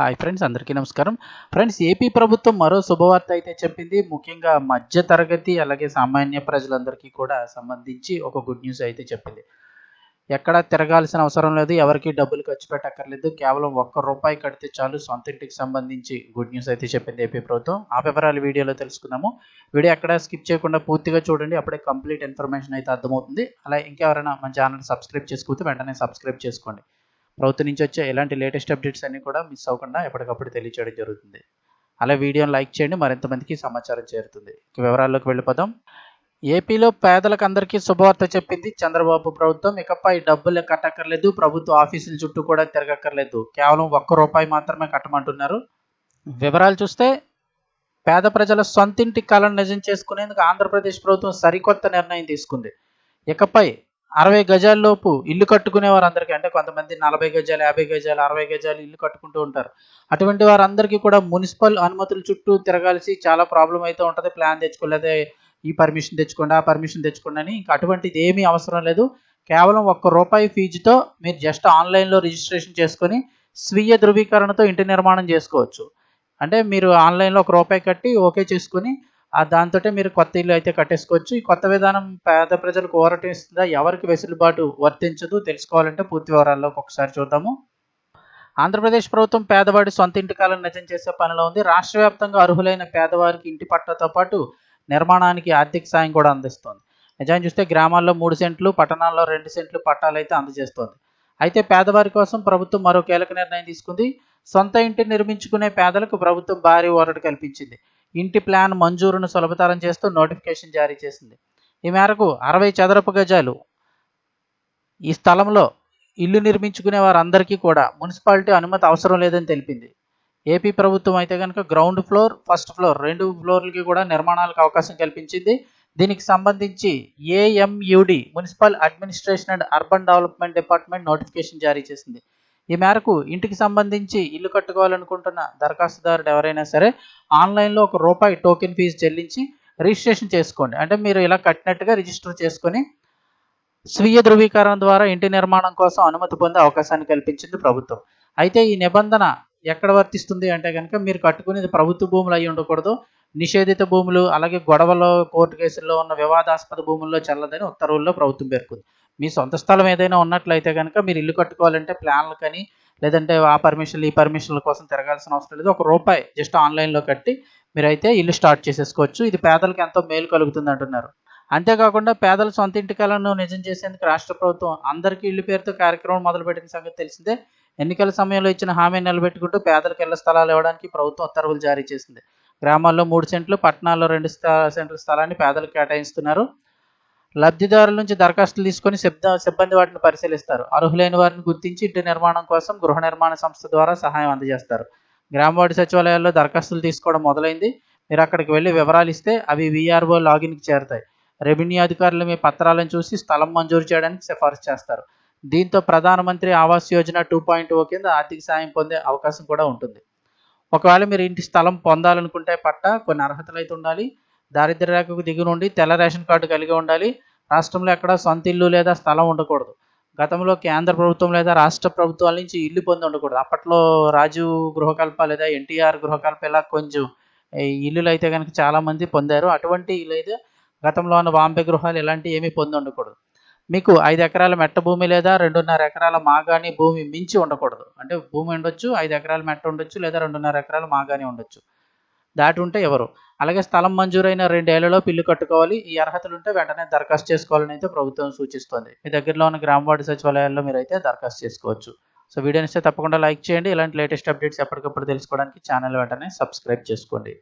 Hi friends అందరికీ నమస్కారం. Friends AP ప్రభుత్వం మరో శుభవార్త అయితే చెప్పింది. ముఖ్యంగా మధ్య తరగతి అలాగే సామాన్య ప్రజలందరికీ కూడా సంబంధించి ఒక గుడ్ న్యూస్ అయితే చెప్పింది. ఎక్కడ తిరగాల్సిన అవసరం లేదు ఎవరికి డబ్బులు ఖర్చు పెట్టక్కర్లేదు కేవలం ఒక్క రూపాయి కడితే చాలు సొంత ఇంటికి సంబంధించి గుడ్ న్యూస్ అయితే చెప్పింది ఏపీ ప్రభుత్వం. ఆ వివరాలు వీడియోలో తెలుసుకుందాము. వీడియో ఎక్కడ స్కిప్ చేయకుండా పూర్తిగా చూడండి అప్పుడే కంప్లీట్ ఇన్ఫర్మేషన్ అయితే అర్థమవుతుంది. అలా ఇంకెవరైనా మన ఛానల్ సబ్స్క్రైబ్ చేసుకుంటే వెంటనే సబ్స్క్రైబ్ చేసుకోండి. ప్రభుత్వం నుంచి వచ్చే ఎలాంటి లేటెస్ట్ అప్డేట్స్ అన్నీ కూడా మిస్ అవ్వకుండా ఎప్పటికప్పుడు తెలియచేయడం జరుగుతుంది. అలా వీడియోని లైక్ చేయండి మరింత మందికి సమాచారం చేరుతుంది. వివరాల్లోకి వెళ్ళిపోదాం. ఏపీలో పేదలకు అందరికీ శుభవార్త చెప్పింది చంద్రబాబు ప్రభుత్వం. ఇకపై డబ్బులు కట్టక్కర్లేదు ప్రభుత్వ ఆఫీసుల చుట్టూ కూడా తిరగక్కర్లేదు. కేవలం ఒక్క రూపాయి మాత్రమే కట్టమంటున్నారు. వివరాలు చూస్తే పేద ప్రజల సొంతింటి కళను నిజం చేసుకునేందుకు ఆంధ్రప్రదేశ్ ప్రభుత్వం సరికొత్త నిర్ణయం తీసుకుంది. ఇకపై అరవై గజాల్లోపు ఇల్లు కట్టుకునే వారందరికీ అంటే కొంతమంది నలభై గజాలు యాభై గజాలు అరవై గజాలు ఇల్లు కట్టుకుంటూ ఉంటారు. అటువంటి వారందరికీ కూడా మున్సిపల్ అనుమతుల చుట్టూ తిరగాల్సి చాలా ప్రాబ్లం అయితే ఉంటుంది. ప్లాన్ తెచ్చుకోలేదే ఈ పర్మిషన్ తెచ్చుకోండి ఆ పర్మిషన్ తెచ్చుకోండి అని ఇంకా అటువంటిది ఏమీ అవసరం లేదు. కేవలం ఒక్క రూపాయి ఫీజుతో మీరు జస్ట్ ఆన్లైన్లో రిజిస్ట్రేషన్ చేసుకొని స్వీయ ధృవీకరణతో ఇంటి నిర్మాణం చేసుకోవచ్చు. అంటే మీరు ఆన్లైన్లో ఒక రూపాయి కట్టి ఓకే చేసుకొని ఆ దాంతో మీరు కొత్త ఇల్లు అయితే కట్టేసుకోవచ్చు. ఈ కొత్త విధానం పేద ప్రజలకు ఊరటిస్తుందా ఎవరికి వెసులుబాటు వర్తించదు? తెలుసుకోవాలంటే పూర్తి వివరాల్లోకి ఒకసారి చూద్దాము. ఆంధ్రప్రదేశ్ ప్రభుత్వం పేదవాడి సొంత ఇంటి కాలం నిజం చేసే పనిలో ఉంది. రాష్ట్ర వ్యాప్తంగా అర్హులైన పేదవారికి ఇంటి పట్టతో పాటు నిర్మాణానికి ఆర్థిక సాయం కూడా అందిస్తోంది. నిజాన్ని చూస్తే గ్రామాల్లో మూడు సెంట్లు పట్టణాల్లో రెండు సెంట్లు పట్టాలు అయితే అందజేస్తోంది. అయితే పేదవారి కోసం ప్రభుత్వం మరో కీలక నిర్ణయం తీసుకుంది. సొంత ఇంటి నిర్మించుకునే పేదలకు ప్రభుత్వం భారీ ఓరటు కల్పించింది. ఇంటి ప్లాన్ మంజూరును సులభతరం చేస్తూ నోటిఫికేషన్ జారీ చేసింది. ఈ మేరకు అరవై చదరపు గజాలు ఈ స్థలంలో ఇల్లు నిర్మించుకునే వారందరికీ కూడా మున్సిపాలిటీ అనుమతి అవసరం లేదని తెలిపింది. ఏపీ ప్రభుత్వం అయితే కనుక గ్రౌండ్ ఫ్లోర్ ఫస్ట్ ఫ్లోర్ రెండు ఫ్లోర్లకి కూడా నిర్మాణాలకు అవకాశం కల్పించింది. దీనికి సంబంధించి AMUD municipal administration and urban development department notification జారీ చేసింది. ఈ మేరకు ఇంటికి సంబంధించి ఇల్లు కట్టుకోవాలనుకుంటున్న దరఖాస్తుదారుడు ఎవరైనా సరే ఆన్లైన్లో ఒక రూపాయి టోకెన్ ఫీజు చెల్లించి రిజిస్ట్రేషన్ చేసుకోండి. అంటే మీరు ఇలా కట్టినట్టుగా రిజిస్టర్ చేసుకొని స్వీయ ధృవీకరణ ద్వారా ఇంటి నిర్మాణం కోసం అనుమతి పొందే అవకాశాన్ని కల్పించింది ప్రభుత్వం. అయితే ఈ నిబంధన ఎక్కడ వర్తిస్తుంది అంటే కనుక మీరు కట్టుకునేది ప్రభుత్వ భూములు అయి ఉండకూడదు. నిషేధిత భూములు అలాగే గొడవలో కోర్టు కేసుల్లో ఉన్న వివాదాస్పద భూముల్లో చెల్లదని ఉత్తర్వుల్లో ప్రభుత్వం పేర్కొంది. మీ సొంత స్థలం ఏదైనా ఉన్నట్లయితే కనుక మీరు ఇల్లు కట్టుకోవాలంటే ప్లాన్లు కానీ లేదంటే ఆ పర్మిషన్లు ఈ పర్మిషన్ల కోసం తిరగాల్సిన అవసరం లేదు. ఒక రూపాయి జస్ట్ ఆన్లైన్లో కట్టి మీరైతే ఇల్లు స్టార్ట్ చేసేసుకోవచ్చు. ఇది పేదలకు ఎంతో మేలు కలుగుతుంది అంటున్నారు. అంతేకాకుండా పేదల సొంత ఇంటి కలను నిజం చేసేందుకు రాష్ట్ర ప్రభుత్వం అందరికీ ఇల్లు పేరుతో కార్యక్రమం మొదలుపెట్టిన సంగతి తెలిసిందే. ఎన్నికల సమయంలో ఇచ్చిన హామీ నిలబెట్టుకుంటూ పేదలకు ఇళ్ళ స్థలాలు ఇవ్వడానికి ప్రభుత్వం ఉత్తర్వులు జారీ చేసింది. గ్రామాల్లో మూడు సెంట్లు పట్టణాల్లో రెండు సెంట్ల స్థలాన్ని పేదలకు కేటాయిస్తున్నారు. లబ్ధిదారుల నుంచి దరఖాస్తులు తీసుకొని సిద్ధ సిబ్బంది వాటిని పరిశీలిస్తారు. అర్హులైన వారిని గుర్తించి ఇంటి నిర్మాణం కోసం గృహ నిర్మాణ సంస్థ ద్వారా సహాయం అందజేస్తారు. గ్రామవాడి సచివాలయాల్లో దరఖాస్తులు తీసుకోవడం మొదలైంది. మీరు అక్కడికి వెళ్ళి వివరాలు ఇస్తే అవి విఆర్ఓ లాగిన్కి చేరుతాయి. రెవెన్యూ అధికారులు మీ పత్రాలను చూసి స్థలం మంజూరు చేయడానికి సిఫార్సు చేస్తారు. దీంతో Pradhan Mantri Awas Yojana two point O కింద ఆర్థిక సాయం పొందే అవకాశం కూడా ఉంటుంది. ఒకవేళ మీరు ఇంటి స్థలం పొందాలనుకుంటే పట్ట కొన్ని అర్హతలు అయితే ఉండాలి. దారిద్ర రేఖకు దిగి నుండి తెల్ల రేషన్ కార్డు కలిగి ఉండాలి. రాష్ట్రంలో ఎక్కడ సొంత ఇల్లు లేదా స్థలం ఉండకూడదు. గతంలో కేంద్ర ప్రభుత్వం లేదా రాష్ట్ర ప్రభుత్వాల నుంచి ఇల్లు పొంది ఉండకూడదు. అప్పట్లో రాజు గృహకల్ప లేదా ఎన్టీఆర్ గృహకల్ప ఇలా కొంచెం ఇల్లులు అయితే కనుక చాలామంది పొందారు. అటువంటి ఇల్లు అయితే గతంలో ఉన్న వాంబే గృహాలు ఇలాంటివి ఏమీ పొంది ఉండకూడదు. మీకు ఐదు ఎకరాల మెట్ట భూమి లేదా రెండున్నర ఎకరాల మాగాని భూమి మించి ఉండకూడదు. అంటే భూమి ఉండొచ్చు ఐదు ఎకరాల మెట్ట ఉండొచ్చు లేదా రెండున్నర ఎకరాల మాగాని ఉండొచ్చు. దాటి ఉంటే ఎవరు? అలాగే స్థలం మంజూరైన రెండేళ్ళలో పిల్లు కట్టుకోవాలి. ఈ అర్హతలు ఉంటే వెంటనే దరఖాస్తు చేసుకోవాలని అయితే ప్రభుత్వం సూచిస్తుంది. మీ దగ్గరలో ఉన్న గ్రామ వార్డు సచివాలయాల్లో మీరు అయితే దరఖాస్తు చేసుకోవచ్చు. సో వీడియోని ఇస్తే తప్పకుండా లైక్ చేయండి. ఇలాంటి లేటెస్ట్ అప్డేట్స్ ఎప్పటికప్పుడు తెలుసుకోవడానికి ఛానల్ వెంటనే సబ్స్క్రైబ్ చేసుకోండి.